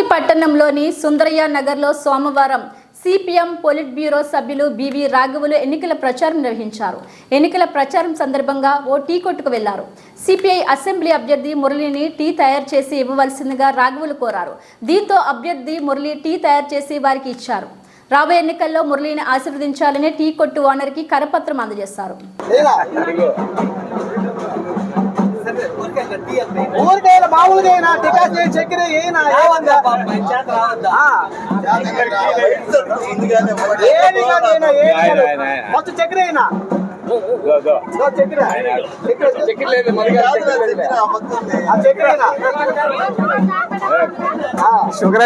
తిరుపతి పట్టణంలోని సుందరయ్య నగర్లో సోమవారం సిపిఎం పొలిట్ బ్యూరో సభ్యులు బివి రాఘవులు ఎన్నికల ప్రచారం నిర్వహించారు. ఎన్నికల ప్రచారం సందర్భంగా ఓ టీ కొట్టుకు వెళ్ళారు. సిపిఐ అసెంబ్లీ అభ్యర్థి మురళిని టీ తయారు చేసి ఇవ్వవలసిందిగా రాఘవులు కోరారు. దీంతో అభ్యర్థి మురళి టీ తయారు చేసి వారికి ఇచ్చారు. రాబోయే ఎన్నికల్లో మురళిని ఆశీర్వదించాలని టీ కొట్టు ఓనర్కి కరపత్రం అందజేశారు. మామూలుగా అయినా చేసి చక్కెర అయినా ఏది కాదు అయినా ఏది కాదు. మొత్తం చక్కెర అయినా అయినా షుగర్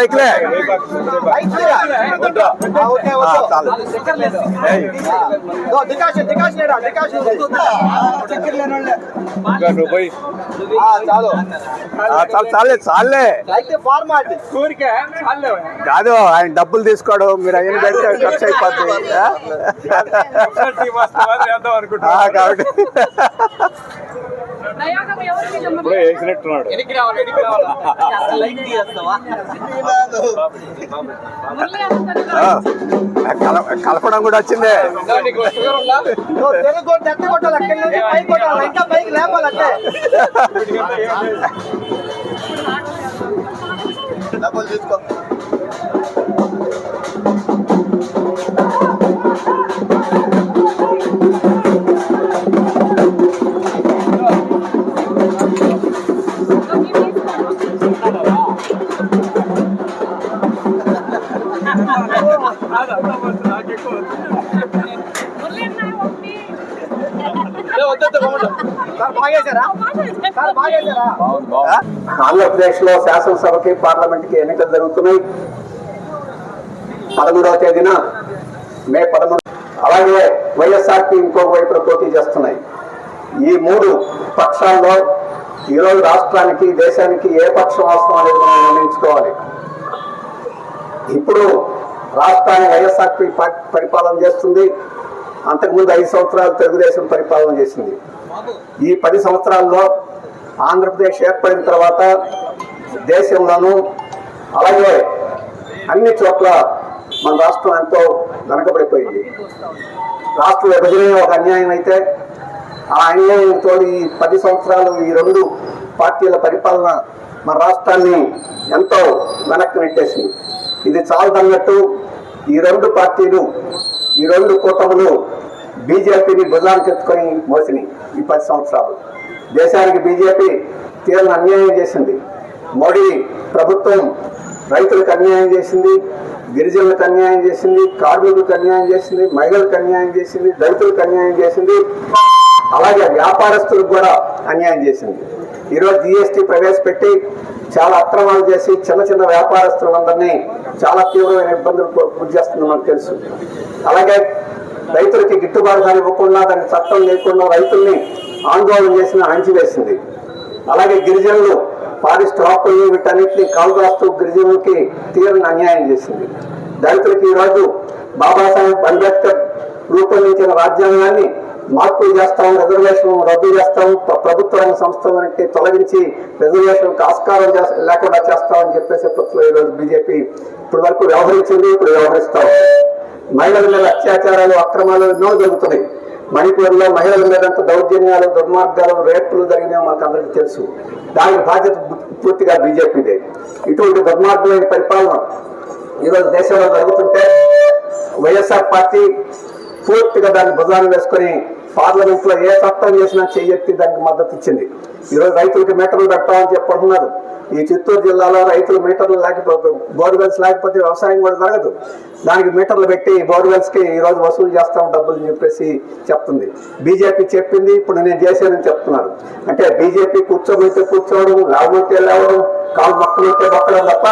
చాలు. చాలు. చాలే చాలే అయితే ఫార్మాలిటీ కాదు ఆయన డబ్బులు తీసుకోడు. మీరు ఆయన పెడితే ఖర్చు అయిపోద్ది. ఆ? ఆ, కాబట్టి ఇప్పుడే వేసినట్టున్నాడు. ఆ, కల- కలపడం కూడా వచ్చిందే. తెలుగు కొట్టి ఆంధ్రప్రదేశ్లో శాసనసభకి పార్లమెంట్కి ఎన్నికలు జరుగుతున్నాయి పదమూడవ తేదీన మే పదమూడు అలాగే వైఎస్ఆర్పి ఇంకొక వైపున పోటీ చేస్తున్నాయి. ఈ మూడు పక్షాల్లో ఈరోజు రాష్ట్రానికి దేశానికి ఏ పక్షం అవసరం అనేది మనం నిర్ణయించుకోవాలి. ఇప్పుడు రాష్ట్రాన్ని వైఎస్ఆర్పి పరిపాలన చేస్తుంది. అంతకుముందు ఐదు సంవత్సరాలు తెలుగుదేశం పరిపాలన చేసింది. ఈ పది సంవత్సరాల్లో ఆంధ్రప్రదేశ్ ఏర్పడిన తర్వాత దేశంలోనూ అలాగే అన్ని చోట్ల మన రాష్ట్రం ఎంతో వెనకబడిపోయింది. రాష్ట్ర విభజన ఒక అన్యాయం అయితే ఆ ఈ పది సంవత్సరాలు ఈ రెండు పార్టీల పరిపాలన మన రాష్ట్రాన్ని ఎంతో వెనక్కి నెట్టేసింది. ఇది చాలదన్నట్టు ఈ రెండు పార్టీలు ఈ రెండు కూటములు బీజేపీని భుజానికి ఎత్తుకొని మోసినాయి ఈ పది సంవత్సరాలు. దేశానికి బీజేపీ తీవ్ర అన్యాయం చేసింది. మోడీ ప్రభుత్వం రైతులకు అన్యాయం చేసింది గిరిజనులకు అన్యాయం చేసింది కార్మికులకు అన్యాయం చేసింది మహిళలకు అన్యాయం చేసింది దళితులకు అన్యాయం చేసింది. అలాగే వ్యాపారస్తులకు కూడా అన్యాయం చేసింది. ఈరోజు జిఎస్టీ ప్రవేశపెట్టి చాలా అక్రమాలు చేసి చిన్న చిన్న వ్యాపారస్తులందరినీ చాలా తీవ్రమైన ఇబ్బందులు గురి చేస్తుంది మనకు తెలుసు. అలాగే రైతులకి గిట్టుబాటు ధర ఇవ్వకుండా దానికి చట్టం లేకుండా రైతుల్ని ఆందోళన చేసిన అణచివేసింది. అలాగే గిరిజనులు ఫారెస్ట్ హక్కులు వీటన్నిటిని కాలుగాస్తూ గిరిజనులకి తీవ్రంగా అన్యాయం చేసింది. దళితులకి ఈరోజు బాబాసాహెబ్ అంబేద్కర్ రూపొందించిన రాజ్యాంగాన్ని మార్పులు చేస్తాం రిజర్వేషన్ రద్దు చేస్తాం ప్రభుత్వ రంగ సంస్థలన్నింటినీ తొలగించి రిజర్వేషన్ ఆస్కారం లేకుండా చేస్తామని చెప్పేసి పత్రికలో ఈరోజు బీజేపీ ఇప్పటి వరకు వ్యవహరించింది ఇప్పుడు వ్యవహరిస్తాం. మహిళల మీద అత్యాచారాలు అక్రమాలు ఎన్నో జరుగుతున్నాయి. మణిపూర్లో మహిళల మీద దౌర్జన్యాలు దుర్మార్గాలు రేపులు జరిగినాయో మనకు అందరికీ తెలుసు. దానికి బాధ్యత పూర్తిగా బీజేపీదే ఇటువంటి దుర్మార్గమైన పరిపాలన ఈరోజు దేశంలో జరుగుతుంటే వైఎస్ఆర్ పార్టీ పూర్తిగా దాన్ని భుజాన్ని వేసుకొని పార్లమెంట్లో ఏ చట్టం చేసినా చెయ్యెత్తి దానికి మద్దతు ఇచ్చింది ఈరోజు రైతులకి మీటర్లు పెట్టామని చెప్పుకుంటున్నారు ఈ చిత్తూరు జిల్లాలో రైతులు మీటర్లు లేకపోతే బోర్వెల్స్ లేకపోతే వ్యవసాయం కూడా జరగదు. దానికి మీటర్లు పెట్టి బోర్వెల్స్కి ఈ రోజు వసూలు చేస్తాం డబ్బులు చెప్పేసి చెప్తుంది. బీజేపీ చెప్పింది ఇప్పుడు నేను చేశానని చెప్తున్నారు. అంటే బీజేపీ కూర్చోబెట్టి కూర్చోవడం లేవబెట్టే లేవడం కాలు మొక్కలుంటే మొక్కడం తప్ప